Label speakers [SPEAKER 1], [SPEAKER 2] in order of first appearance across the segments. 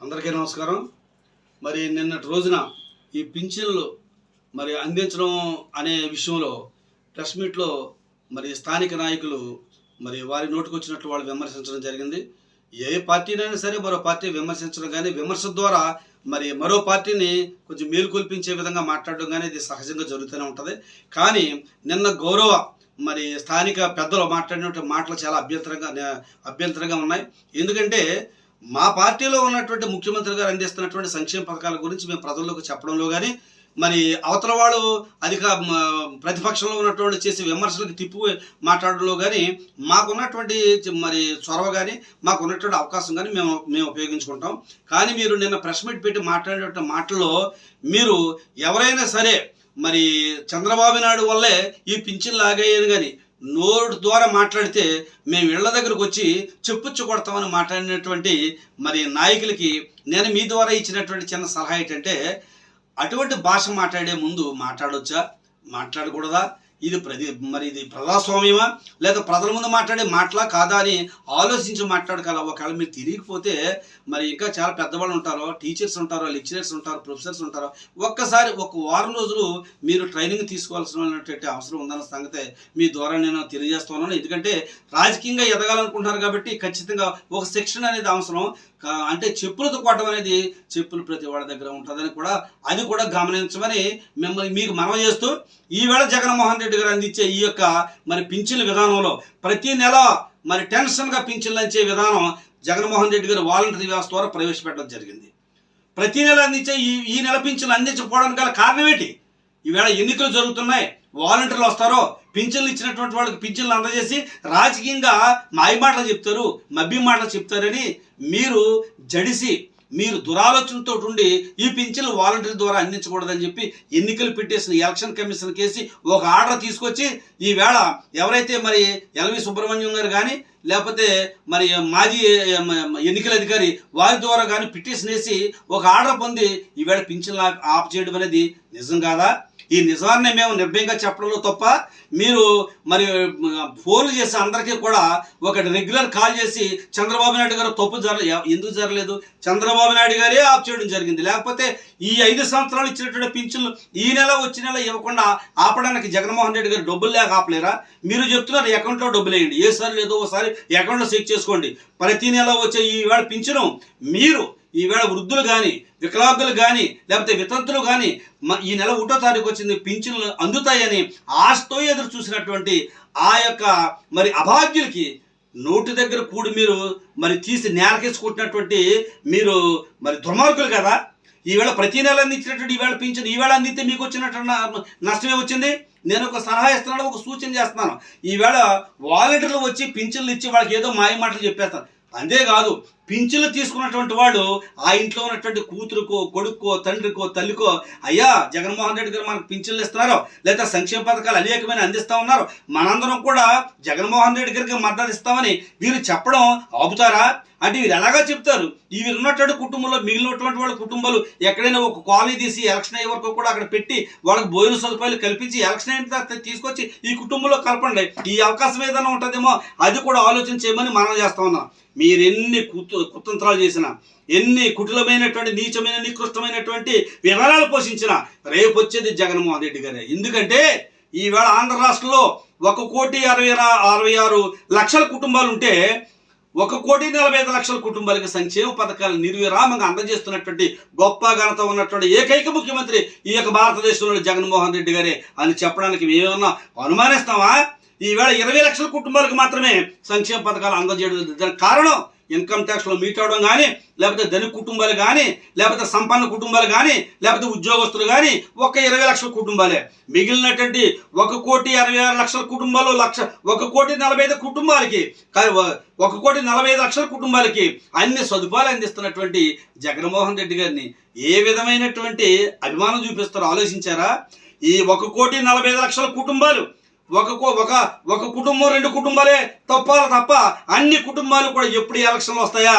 [SPEAKER 1] అందరికీ నమస్కారం. మరి నిన్నటి రోజున ఈ పింఛన్లు మరి అందించడం అనే విషయంలో ప్రెస్ మీట్లో మరి స్థానిక నాయకులు మరి వారి నోటుకొచ్చినట్లు వాళ్ళు విమర్శించడం జరిగింది. ఏ పార్టీనైనా సరే మరో పార్టీ విమర్శించడం కానీ విమర్శ ద్వారా మరి మరో పార్టీని కొంచెం మేలుకొల్పించే విధంగా మాట్లాడడం కానీ ఇది సహజంగా జరుగుతూనే ఉంటుంది. కానీ నిన్న గౌరవ మరి స్థానిక పెద్దలు మాట్లాడినటువంటి మాటలు చాలా అభ్యంతరంగా అభ్యంతరంగా ఉన్నాయి. ఎందుకంటే మా పార్టీలో ఉన్నటువంటి ముఖ్యమంత్రి గారు అందిస్తున్నటువంటి సంక్షేమ పథకాల గురించి మేము ప్రజల్లోకి చెప్పడంలో కానీ మరి అవతల వాళ్ళు అధిక ప్రతిపక్షంలో ఉన్నటువంటి చేసే విమర్శలకు తిప్పు మాట్లాడడంలో కానీ మాకున్నటువంటి మరి చొరవ కానీ మాకు ఉన్నటువంటి అవకాశం కానీ మేము మేము ఉపయోగించుకుంటాం. కానీ మీరు నిన్న ప్రెస్ మీట్ పెట్టి మాట్లాడేటువంటి మాటల్లో మీరు ఎవరైనా సరే మరి చంద్రబాబు నాయుడు వల్లే ఈ పింఛన్ లాగాయని కానీ నోరు ద్వారా మాట్లాడితే మేము ఇళ్ళ దగ్గరకు వచ్చి చెప్పుచ్చు కొడతామని మాట్లాడినటువంటి మరి నాయకులకి నేను మీ ద్వారా ఇచ్చినటువంటి చిన్న సలహా ఏంటంటే అటువంటి భాష మాట్లాడే ముందు మాట్లాడొచ్చా? మాట్లాడకూడదా? ఇది ప్రతి మరి ఇది ప్రజాస్వామ్యమా? లేదా ప్రజల ముందు మాట్లాడే మాటలా కాదా అని ఆలోచించి మాట్లాడగల ఒకవేళ మీరు తిరిగిపోతే మరి ఇంకా చాలా పెద్దవాళ్ళు ఉంటారు టీచర్స్ ఉంటారు లెక్చరర్స్ ఉంటారు ప్రొఫెసర్స్ ఉంటారు. ఒక్కసారి ఒక వారం రోజులు మీరు ట్రైనింగ్ తీసుకోవాల్సినటువంటి అవసరం ఉందన్న సంగతి మీ ద్వారా నేను తెలియజేస్తున్నాను. ఎందుకంటే రాజకీయంగా ఎదగాలనుకుంటున్నారు కాబట్టి ఖచ్చితంగా ఒక శిక్షణ అనేది అవసరం. అంటే చెప్పులతో కొట్టడం అనేది చెప్పులు ప్రతి వాళ్ళ దగ్గర ఉంటుందని కూడా అది కూడా గమనించమని మిమ్మల్ని మీకు మనవి చేస్తూ ఈవేళ జగన్మోహన్ రెడ్డి గారు అందించే ఈ యొక్క మరి పింఛన్ విధానంలో ప్రతి నెల మరి టెన్షన్గా పింఛన్లు అంచే విధానం జగన్మోహన్ రెడ్డి గారు వాలంటరీ వ్యవస్థ ద్వారా ప్రవేశపెట్టడం జరిగింది. ప్రతి నెల అందించే ఈ ఈ నెల పింఛన్లు అందించకపోవడానికి గల కారణం ఏంటి? ఈవేళ ఎన్నికలు జరుగుతున్నాయి. వాలంటీర్లు వస్తారో పింఛన్లు ఇచ్చినటువంటి వాళ్ళకి పింఛన్లు అందజేసి రాజకీయంగా మాయమాటలు చెప్తారు మబ్బి మాటలు చెప్తారని మీరు జడిసి మీరు దురాలోచనతో ఉండి ఈ పింఛన్లు వాలంటీర్ ద్వారా అందించకూడదని చెప్పి ఎన్నికలు పెట్టేసిన ఎలక్షన్ కమిషన్ కేసి ఒక ఆర్డర్ తీసుకొచ్చి ఈవేళ ఎవరైతే మరి ఎల్వి సుబ్రహ్మణ్యం గారు కానీ లేకపోతే మరి మాజీ ఎన్నికల అధికారి వారి ద్వారా కానీ పిటిషన్ వేసి ఒక ఆర్డర్ పొంది ఈవేళ పింఛన్లు ఆప్- ఆఫ్ చేయడం అనేది నిజం కాదా? ఈ నిజాన్ని మేము నిర్భయంగా చెప్పడంలో తప్ప మీరు మరి ఫోన్లు చేసి అందరికీ కూడా ఒక రెగ్యులర్ కాల్ చేసి చంద్రబాబు నాయుడు గారు తప్పు జరలే ఎందుకు జరగలేదు? చంద్రబాబు నాయుడు గారే ఆఫ్ చేయడం జరిగింది. లేకపోతే ఈ ఐదు సంవత్సరాలు ఇచ్చినటువంటి పింఛన్లు ఈ నెల వచ్చే నెల ఇవ్వకుండా ఆపడానికి జగన్మోహన్ రెడ్డి గారు డబ్బులు లేక ఆపలేరా? మీరు చెప్తున్నారు అకౌంట్లో డబ్బులు వేయండి. ఏసారి లేదో ఒకసారి అకౌంట్లో చెక్ చేసుకోండి. ప్రతి నెల వచ్చే ఈ వేళ పింఛను మీరు ఈవేళ వృద్ధులు కానీ వికలాంగులు కానీ లేకపోతే వితంతులు కానీ మ- ఈ నెల ఒకటో తారీఖు వచ్చింది పింఛన్లు అందుతాయని ఆశతో ఎదురు చూసినటువంటి ఆ యొక్క మరి అభాగ్యులకి నోటి దగ్గర కూడి మీరు మరి తీసి నేలకేసుకుంటున్నటువంటి మీరు మరి దుర్మార్గులు కదా? ఈవేళ ప్రతి నెల అందించినటువంటి ఈవేళ పింఛన్ ఈవేళ అందితే మీకు వచ్చినట్టు నష్టమే వచ్చింది నేను ఒక సలహా ఇస్తున్నాను ఒక సూచన చేస్తున్నాను. ఈవేళ వాలంటీర్లు వచ్చి పింఛన్లు ఇచ్చి వాళ్ళకి ఏదో మాయ మాటలు చెప్పేస్తాను అంతేకాదు పింఛన్లు తీసుకున్నటువంటి వాడు ఆ ఇంట్లో ఉన్నటువంటి కూతురుకో కొడుకో తండ్రికో తల్లికో అయ్యా జగన్మోహన్ రెడ్డి గారు మనకు పింఛన్లు ఇస్తున్నారు లేదా సంక్షేమ పథకాలు అనేకమైన అందిస్తా ఉన్నారు. మనందరం కూడా జగన్మోహన్ రెడ్డి గారికి మద్దతు ఇస్తామని వీరు చెప్పడం ఆపుతారా? అంటే వీరు ఎలాగా చెప్తారు. ఈ వీరు ఉన్నటువంటి కుటుంబంలో మిగిలినటువంటి వాళ్ళ కుటుంబాలు ఎక్కడైనా ఒక కాలనీ తీసి ఎలక్షన్ అయ్యే వరకు కూడా అక్కడ పెట్టి వాళ్ళకి భోజన సదుపాయాలు కల్పించి ఎలక్షన్ అయిన తర్వాత తీసుకొచ్చి ఈ కుటుంబంలో కలపండి. ఈ అవకాశం ఏదైనా ఉంటుందేమో అది కూడా ఆలోచన చేయమని మనం చేస్తా ఉన్నాం. మీరెన్ని కూతు కుతంత్రాలు చేసిన ఎన్ని కుటిలమైనటువంటి నీచమైన నికృష్టమైనటువంటి వివరాలు పోషించిన రేపు వచ్చేది జగన్మోహన్ రెడ్డి గారే. ఎందుకంటే ఈవేళ ఆంధ్ర రాష్ట్రంలో ఒక కోటి అరవై అరవై ఆరు లక్షల కుటుంబాలు ఉంటే ఒక కోటి నలభై ఐదు లక్షల కుటుంబాలకు సంక్షేమ పథకాలు నిర్విరామంగా అందజేస్తున్నటువంటి గొప్ప ఘనత ఉన్నటువంటి ఏకైక ముఖ్యమంత్రి ఈ యొక్క భారతదేశంలో జగన్మోహన్ రెడ్డి గారే అని చెప్పడానికి మేమేమన్నా అనుమానిస్తామా? ఈవేళ ఇరవై లక్షల కుటుంబాలకు మాత్రమే సంక్షేమ పథకాలు అందజేయడం కారణం ఇన్కమ్ ట్యాక్స్లో మీట్ అవడం కానీ లేకపోతే ధనిక కుటుంబాలు కానీ లేకపోతే సంపన్న కుటుంబాలు కానీ లేకపోతే ఉద్యోగస్తులు కానీ ఒక ఇరవై లక్షల కుటుంబాలే. మిగిలినటువంటి ఒక కోటి అరవై ఆరు లక్షల కుటుంబాలు లక్ష ఒక కోటి నలభై ఐదు కుటుంబాలకి ఒక కోటి నలభై ఐదు లక్షల కుటుంబాలకి అన్ని సదుపాయాలు అందిస్తున్నటువంటి జగన్మోహన్ రెడ్డి గారిని ఏ విధమైనటువంటి అభిమానం చూపిస్తారో ఆలోచించారా? ఈ ఒక కోటి నలభై ఐదు లక్షల కుటుంబాలు ఒక ఒక ఒక కుటుంబం రెండు కుటుంబాలే తప్పాలి తప్ప అన్ని కుటుంబాలు కూడా ఎప్పుడు ఎలక్షన్లు వస్తాయా?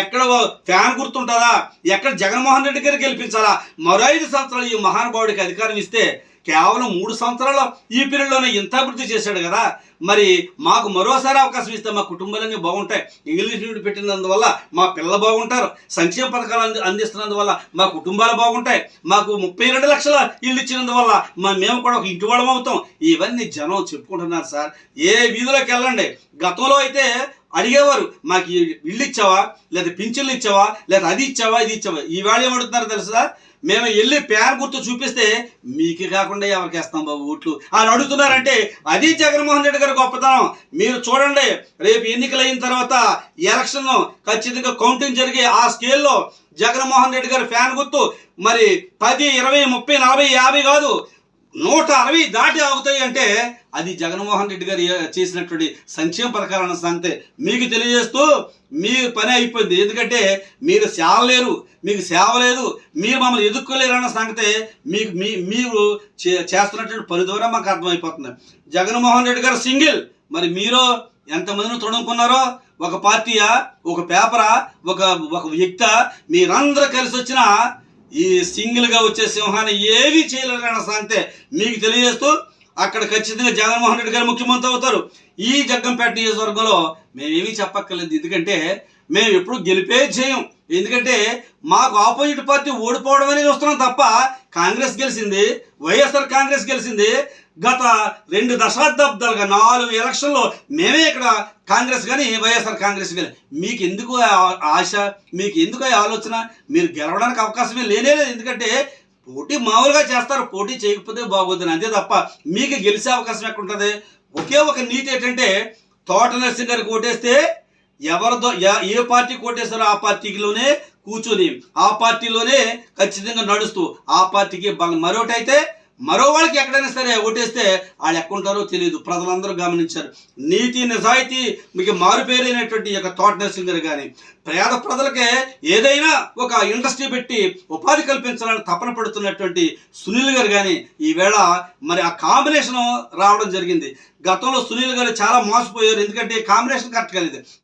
[SPEAKER 1] ఎక్కడ ఫ్యాన్ గుర్తుంటుందా ఎక్కడ జగన్మోహన్ రెడ్డి గారు గెలిపించాలా? మరో ఐదు సంవత్సరాలు ఈ మహానుభావుడికి అధికారం ఇస్తే కేవలం మూడు సంవత్సరాలు ఈ పీరియడ్లోనే ఇంత అభివృద్ధి చేశాడు కదా. మరి మాకు మరోసారి అవకాశం ఇస్తే మా కుటుంబాలన్నీ బాగుంటాయి. ఇంగ్లీష్ మీడియం పెట్టినందువల్ల మా పిల్లలు బాగుంటారు. సంక్షేమ పథకాలు అంది అందిస్తున్నందువల్ల మా కుటుంబాలు బాగుంటాయి. మాకు ముప్పై రెండు లక్షల ఇల్లు ఇచ్చినందువల్ల మా మేము కూడా ఒక ఇంటి వాళ్ళం అవుతాం. ఇవన్నీ జనం చెప్పుకుంటున్నారు సార్. ఏ వీధిలోకి వెళ్ళండి. గతంలో అయితే అడిగేవారు మాకు ఇల్లు ఇచ్చావా? లేదా పింఛన్లు ఇచ్చావా? లేదా అది ఇచ్చావా? ఇది ఇచ్చావా? ఈవేళ ఏమడుతున్నారు తెలుసా? మేము వెళ్ళి పేరు గుర్తు చూపిస్తే మీకు కాకుండా ఎవరికి వేస్తాం బాబు ఓట్లు? అని అడుగుతున్నారంటే అది జగన్మోహన్ రెడ్డి గారి గొప్పతనం. మీరు చూడండి రేపు ఎన్నికలు అయిన తర్వాత ఎలక్షన్ ఖచ్చితంగా కౌంటింగ్ జరిగే ఆ స్కేల్లో జగన్మోహన్ రెడ్డి గారి ఫ్యాన్ గుర్తు. మరి పది ఇరవై ముప్పై నలభై యాభై కాదు నూట అరవై దాటి ఆగుతాయి అంటే అది జగన్మోహన్ రెడ్డి గారు చేసినటువంటి సంక్షేమ పథకాలన్న సంగతి మీకు తెలియజేస్తూ మీ పని అయిపోయింది. ఎందుకంటే మీరు సేవ లేరు మీకు సేవ లేదు మీరు మమ్మల్ని ఎదుర్కోలేరు అన్న సంగతి మీకు మీ మీరు చే- చేస్తున్నటువంటి పని ద్వారా మాకు అర్థమైపోతుంది. జగన్మోహన్ రెడ్డి గారు సింగిల్. మరి మీరు ఎంతమందిని తొడుముకున్నారో ఒక పార్టీయా ఒక పేపరా ఒక ఒక వ్యక్త మీరందరూ కలిసి వచ్చిన ఈ సింగిల్గా వచ్చే సింహాన్ని ఏమీ చేయలేరు అన్న సంగతే మీకు తెలియజేస్తూ అక్కడ ఖచ్చితంగా జగన్మోహన్ రెడ్డి గారు ముఖ్యమంత్రి అవుతారు. ఈ జగ్గంపేట నియోజకవర్గంలో మేమేమీ చెప్పక్కర్లేదు. ఎందుకంటే మేము ఎప్పుడు గెలిపే చేయం. ఎందుకంటే మాకు ఆపోజిట్ పార్టీ ఓడిపోవడం అనేది వస్తున్నాం తప్ప కాంగ్రెస్ గెలిచింది వైఎస్ఆర్ కాంగ్రెస్ గెలిచింది. గత రెండు దశాబ్దాలుగా నాలుగు ఎలక్షన్లో మేమే ఇక్కడ కాంగ్రెస్ కానీ వైఎస్ఆర్ కాంగ్రెస్ కానీ మీకు ఎందుకు ఆ ఆశ? మీకు ఎందుకు ఆ ఆలోచన? మీరు గెలవడానికి అవకాశమే లేనే లేదు. ఎందుకంటే పోటీ మామూలుగా చేస్తారు పోటీ చేయకపోతే బాగోద్దని అంతే తప్ప మీకు గెలిచే అవకాశం ఎక్కడ ఉంటుంది ఒకే ఒక నీతి ఏంటంటే తోట నరసింహ గారికి ఓటేస్తే ఎవరిదో ఏ పార్టీ కొట్టేస్తారో ఆ పార్టీలోనే కూర్చొని ఆ పార్టీలోనే ఖచ్చితంగా నడుస్తూ ఆ పార్టీకి బలం. అయితే మరో వాళ్ళకి ఎక్కడైనా సరే ఓటేస్తే వాళ్ళు ఎక్కడుంటారో తెలియదు. ప్రజలందరూ గమనించారు. నీతి నిజాయితీ మీకు మారుపేరైనటువంటి అయినటువంటి యొక్క థాట్ నరసింహ గారు కానీ పేద ప్రజలకే ఏదైనా ఒక ఇండస్ట్రీ పెట్టి ఉపాధి కల్పించాలని తపన పడుతున్నటువంటి సునీల్ గారు కానీ ఈవేళ మరి ఆ కాంబినేషన్ రావడం జరిగింది. గతంలో సునీల్ గారు చాలా మోసపోయారు. ఎందుకంటే కాంబినేషన్ కరెక్ట్ కాలేదు.